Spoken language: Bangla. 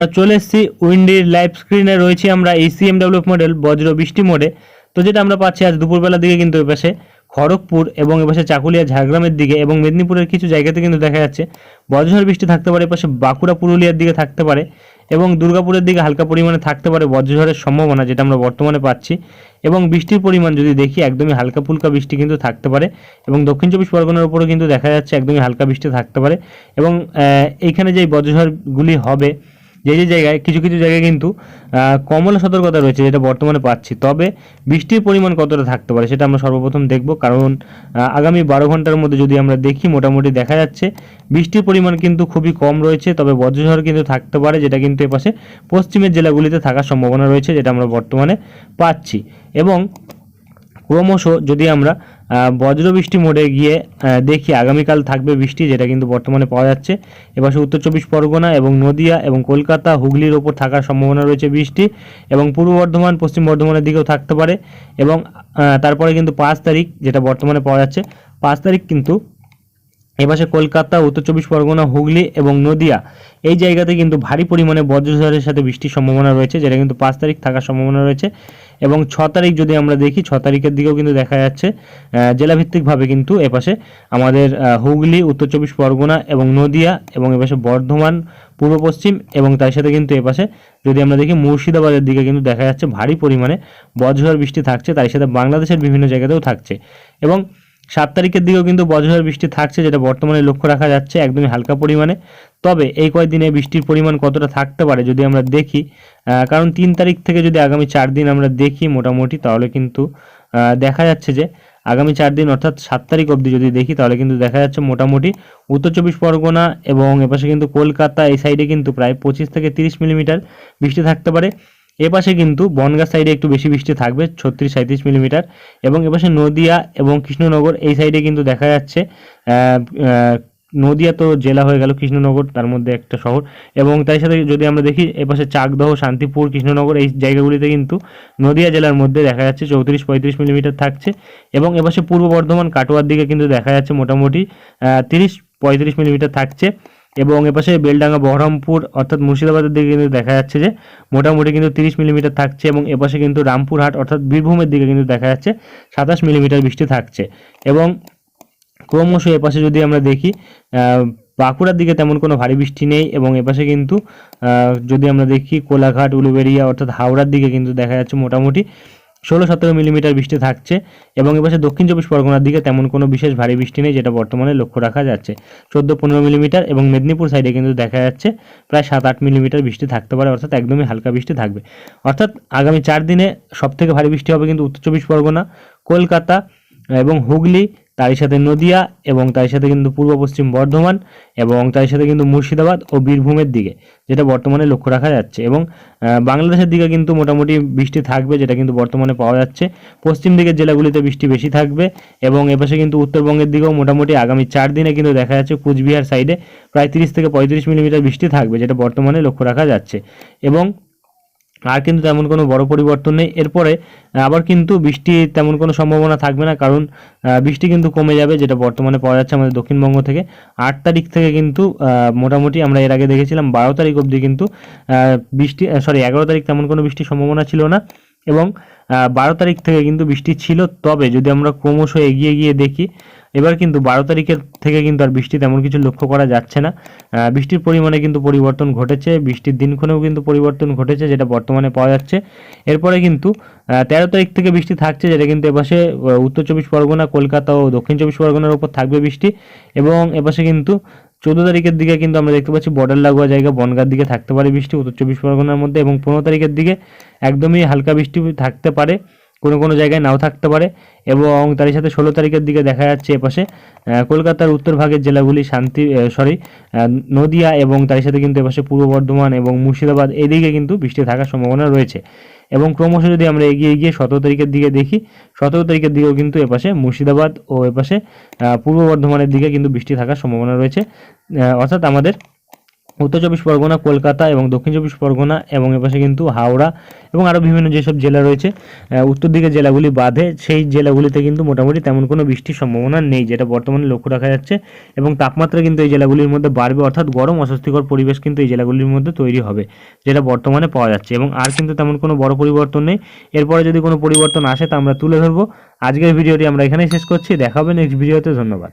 চলে এসেছি উইন্ডির লাইভ স্ক্রিনে। রয়েছে আমরা এই সিএমডাব্লিউ মডেল বজ্র বৃষ্টি মোডে তো যেটা আমরা পাচ্ছি আজ দুপুরবেলার দিকে কিন্তু এপাশে খড়গপুর এবং এপাশে চাকুলিয়া, ঝাড়গ্রামের দিকে এবং মেদিনীপুরের কিছু জায়গাতে কিন্তু দেখা যাচ্ছে বজ্রঝড় বৃষ্টি থাকতে পারে, এপাশে বাঁকুড়া, পুরুলিয়ার দিকে থাকতে পারে এবং দুর্গাপুরের দিকে হালকা পরিমাণে থাকতে পারে বজ্রঝড়ের সম্ভাবনা যেটা আমরা বর্তমানে পাচ্ছি। এবং বৃষ্টির পরিমাণ যদি দেখি, একদমই হালকা ফুলকা বৃষ্টি কিন্তু থাকতে পারে এবং দক্ষিণ চব্বিশ পরগনার উপরেও কিন্তু দেখা যাচ্ছে একদমই হালকা বৃষ্টি থাকতে পারে এবং এইখানে যে বজ্রঝড়গুলি হবে যে যে জায়গায়, কিছু কিছু জায়গায় কিন্তু কমলা সতর্কতা রয়েছে যেটা বর্তমানে পাচ্ছি। তবে বৃষ্টির পরিমাণ কতটা থাকতে পারে সেটা আমরা সর্বপ্রথম দেখব। কারণ আগামী বারো ঘণ্টার মধ্যে যদি আমরা দেখি, মোটামুটি দেখা যাচ্ছে, বৃষ্টির পরিমাণ কিন্তু খুবই কম রয়েছে। তবে বজ্রঝড় কিন্তু থাকতে পারে, যেটা কিন্তু এপাশে পশ্চিমের জেলাগুলিতে থাকার সম্ভাবনা রয়েছে, যেটা আমরা বর্তমানে পাচ্ছি। এবং ক্রমশ যদি আমরা বজ্রবৃষ্টি মোডে গিয়ে দেখি আগামীকাল থাকবে বৃষ্টি, যেটা কিন্তু বর্তমানে পাওয়া যাচ্ছে। এবার উত্তর চব্বিশ পরগনা এবং নদিয়া এবং কলকাতা, হুগলির ওপর থাকার সম্ভাবনা রয়েছে বৃষ্টি এবং পূর্ব বর্ধমান, পশ্চিম বর্ধমানের দিকেও থাকতে পারে এবং তারপরে কিন্তু পাঁচ তারিখ, যেটা বর্তমানে পাওয়া যাচ্ছে, পাঁচ তারিখ কিন্তু এপাশে কলকাতা, উত্তর চব্বিশ পরগনা, হুগলি এবং নদিয়া। এই জায়গাতে কিন্তু ভারী পরিমাণে বজ্রঝড়ের সাথে বৃষ্টির সম্ভাবনা রয়েছে, যেটা কিন্তু পাঁচ তারিখ থাকার সম্ভাবনা রয়েছে এবং ছ তারিখ যদি আমরা দেখি, ছ তারিখের দিকেও কিন্তু দেখা যাচ্ছে জেলাভিত্তিকভাবে কিন্তু এপাশে আমাদের হুগলি, উত্তর চব্বিশ পরগনা এবং নদিয়া এবং এপাশে বর্ধমান, পূর্ব পশ্চিম এবং তার সাথে কিন্তু এপাশে যদি আমরা দেখি, মুর্শিদাবাদের দিকে কিন্তু দেখা যাচ্ছে ভারী পরিমাণে বজ্রঝড় বৃষ্টি থাকছে, তার সাথে বাংলাদেশের বিভিন্ন জায়গাতেও থাকছে এবং সাত তারিখের দিকেও কিন্তু বজ্রঝড় বৃষ্টি থাকছে, যেটা বর্তমানে লক্ষ্য রাখা যাচ্ছে একদমই হালকা পরিমাণে। তবে এই কয়েকদিনে বৃষ্টির পরিমাণ কতটা থাকতে পারে যদি আমরা দেখি কারণ তিন তারিখ থেকে যদি আগামী চার দিন আমরা দেখি মোটামুটি, তাহলে কিন্তু দেখা যাচ্ছে যে আগামী চার দিন অর্থাৎ সাত তারিখ অবধি যদি দেখি, তাহলে কিন্তু দেখা যাচ্ছে মোটামুটি উত্তর চব্বিশ পরগনা এবং এপাশে কিন্তু কলকাতা, এই সাইডে কিন্তু প্রায় পঁচিশ থেকে তিরিশ মিলিমিটার বৃষ্টি থাকতে পারে। এপাশে কিন্তু বনগাঁ সাইডে একটু বেশি বৃষ্টি থাকবে, ছত্রিশ সাঁত্রিশ মিলিমিটার। এবং এপাশে নদিয়া এবং কৃষ্ণনগর, এই সাইডে কিন্তু দেখা যাচ্ছে নদিয়া তো জেলা হয়ে গেল, কৃষ্ণনগর তার মধ্যে একটা শহর। এবং তার সাথে যদি আমরা দেখি, এপাশে চাকদহ, শান্তিপুর, কৃষ্ণনগর, এই জায়গাগুলিতে কিন্তু নদিয়া জেলার মধ্যে দেখা যাচ্ছে চৌত্রিশ পঁয়ত্রিশ মিলিমিটার থাকছে। এবং এপাশে পূর্ব বর্ধমান, কাটোয়ার দিকে কিন্তু দেখা যাচ্ছে মোটামুটি তিরিশ পঁয়ত্রিশ মিলিমিটার থাকছে। এবং এপাশে বেলডাঙ্গা বহরমপুর অর্থাৎ মুর্শিদাবাদের দিকে কিন্তু দেখা যাচ্ছে যে মোটামুটি কিন্তু তিরিশ মিলিমিটার থাকছে এবং এপাশে কিন্তু রামপুরহাট অর্থাৎ বীরভূমের দিকে কিন্তু দেখা যাচ্ছে সাতাশ মিলিমিটার বৃষ্টি থাকছে। এবং ক্রমশ এপাশে যদি আমরা দেখি বাঁকুড়ার দিকে তেমন কোনো ভারী বৃষ্টি নেই এবং এপাশে কিন্তু যদি আমরা দেখি কোলাঘাট, উলুবেড়িয়া অর্থাৎ হাওড়ার দিকে কিন্তু দেখা যাচ্ছে মোটামুটি ষোলো সতেরো মিলিমিটার বৃষ্টি থাকছে এবং এবছর দক্ষিণ চব্বিশ পরগনার দিকে তেমন কোনো বিশেষ ভারী বৃষ্টি নেই, যেটা বর্তমানে লক্ষ্য রাখা যাচ্ছে। চোদ্দ পনেরো মিলিমিটার এবং মেদিনীপুর সাইডে কিন্তু দেখা যাচ্ছে প্রায় সাত আট মিলিমিটার বৃষ্টি থাকতে পারে, অর্থাৎ একদমই হালকা বৃষ্টি থাকবে। অর্থাৎ আগামী চার দিনে সবথেকে ভারী বৃষ্টি হবে কিন্তু উত্তর চব্বিশ পরগনা, কলকাতা এবং হুগলি তারই সাথে নদিয়া এবং তার সাথে কিন্তু পূর্ব পশ্চিম বর্ধমান এবং তার সাথে কিন্তু মুর্শিদাবাদ ও বীরভূমের দিকে, যেটা বর্তমানে লক্ষ্য রাখা যাচ্ছে। এবং বাংলাদেশের দিকে কিন্তু মোটামুটি বৃষ্টি থাকবে, যেটা কিন্তু বর্তমানে পাওয়া যাচ্ছে। পশ্চিম দিকের জেলাগুলিতে বৃষ্টি বেশি থাকবে এবং এপাশে কিন্তু উত্তরবঙ্গের দিকেও মোটামুটি আগামী চার দিনে কিন্তু দেখা যাচ্ছে কুচবিহার সাইডে প্রায় তিরিশ থেকে পঁয়ত্রিশ মিলিমিটার বৃষ্টি থাকবে, যেটা বর্তমানে লক্ষ্য রাখা যাচ্ছে। এবং আর কিন্তু তেমন কোনো বড় পরিবর্তন নেই। এরপরে আবার কিন্তু বৃষ্টি তেমন কোনো সম্ভাবনা থাকবে না, কারণ বৃষ্টি কিন্তু কমে যাবে, যেটা বর্তমানে পাওয়া যাচ্ছে আমাদের দক্ষিণবঙ্গ থেকে। আট তারিখ থেকে কিন্তু মোটামুটি আমরা এর আগে দেখেছিলাম, বারো তারিখ অবধি কিন্তু বৃষ্টি সরি এগারো তারিখ তেমন কোনো বৃষ্টির সম্ভাবনা ছিল না। এবং বারো তারিখ থেকে কিন্তু বৃষ্টি ছিল, তবে যদি আমরা ক্রমশ এগিয়ে গিয়ে দেখি, এবার কিন্তু বারো তারিখের থেকে কিন্তু আর বৃষ্টি তেমন কিছু লক্ষ্য করা যাচ্ছে না। বৃষ্টির পরিমাণে কিন্তু পরিবর্তন ঘটেছে, বৃষ্টির দিনক্ষণেও কিন্তু পরিবর্তন ঘটেছে, যেটা বর্তমানে পাওয়া যাচ্ছে। এরপরে কিন্তু তেরো তারিখ থেকে বৃষ্টি থাকছে, যেটা কিন্তু এপাশে উত্তর চব্বিশ পরগনা, কলকাতা ও দক্ষিণ চব্বিশ পরগনার উপর থাকবে বৃষ্টি এবং এপাশে কিন্তু চোদ্দ তারিখের দিকে কিন্তু আমরা দেখতে পাচ্ছি বর্ডার লাগোয়া জায়গা বনগার দিকে থাকতে পারে বৃষ্টি, উত্তর চব্বিশ পরগনার মধ্যে এবং পনেরো তারিখের দিকে একদমই হালকা বৃষ্টি থাকতে পারে, কোনো কোনো জায়গায় নাও থাকতে পারে এবং তারই সাথে ষোলো তারিখের দিকে দেখা যাচ্ছে এপাশে কলকাতার উত্তর ভাগের জেলাগুলি শান্তি সরি নদিয়া এবং তার সাথে কিন্তু এপাশে পূর্ব বর্ধমান এবং মুর্শিদাবাদ, এদিকে কিন্তু বৃষ্টি থাকার সম্ভাবনা রয়েছে। এবং ক্রমশ যদি আমরা এগিয়ে গিয়ে সতেরো তারিখের দিকে দেখি, সতেরো তারিখের দিকেও কিন্তু এপাশে মুর্শিদাবাদ ও এপাশে পূর্ব বর্ধমানের দিকে কিন্তু বৃষ্টি থাকার সম্ভাবনা রয়েছে। অর্থাৎ আমাদের উত্তর চব্বিশ পরগনা, কলকাতা এবং দক্ষিণ চব্বিশ পরগনা এবং এপাশে কিন্তু হাওড়া এবং আরও বিভিন্ন যেসব জেলা রয়েছে উত্তর দিকে জেলাগুলি বাদে সেই জেলাগুলিতে কিন্তু মোটামুটি তেমন কোনো বৃষ্টির সম্ভাবনা নেই, যেটা বর্তমানে লক্ষ্য রাখা যাচ্ছে এবং তাপমাত্রা কিন্তু এই জেলাগুলির মধ্যে বাড়বে, অর্থাৎ গরম অস্বস্তিকর পরিবেশ কিন্তু এই জেলাগুলির মধ্যে তৈরি হবে, যেটা বর্তমানে পাওয়া যাচ্ছে এবং আর কিন্তু তেমন কোনো বড় পরিবর্তন নেই। এরপরে যদি কোনো পরিবর্তন আসে তা আমরা তুলে ধরবো। আজকের ভিডিওটি আমরা এখানেই শেষ করছি, দেখা হবে নেক্সট ভিডিওতে, ধন্যবাদ।